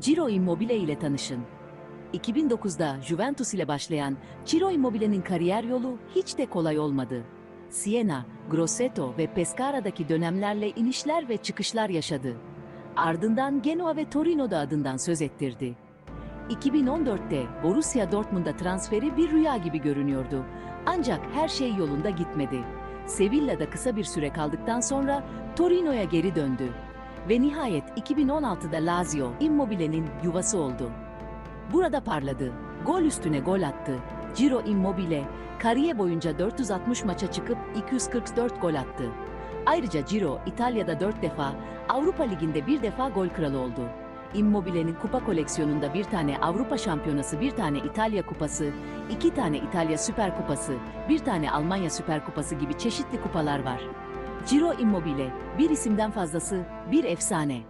Ciro Immobile ile tanışın. 2009'da Juventus ile başlayan Ciro Immobile'nin kariyer yolu hiç de kolay olmadı. Siena, Grosseto ve Pescara'daki dönemlerle inişler ve çıkışlar yaşadı. Ardından Genoa ve Torino'da adından söz ettirdi. 2014'te Borussia Dortmund'a transferi bir rüya gibi görünüyordu. Ancak her şey yolunda gitmedi. Sevilla'da kısa bir süre kaldıktan sonra Torino'ya geri döndü. Ve nihayet 2016'da Lazio, Immobile'nin yuvası oldu. Burada parladı, gol üstüne gol attı. Ciro Immobile, kariyer boyunca 460 maça çıkıp 244 gol attı. Ayrıca Ciro, İtalya'da 4 defa, Avrupa Ligi'nde bir defa gol kralı oldu. Immobile'nin kupa koleksiyonunda bir tane Avrupa Şampiyonası, bir tane İtalya Kupası, iki tane İtalya Süper Kupası, bir tane Almanya Süper Kupası gibi çeşitli kupalar var. Ciro Immobile, bir isimden fazlası, bir efsane.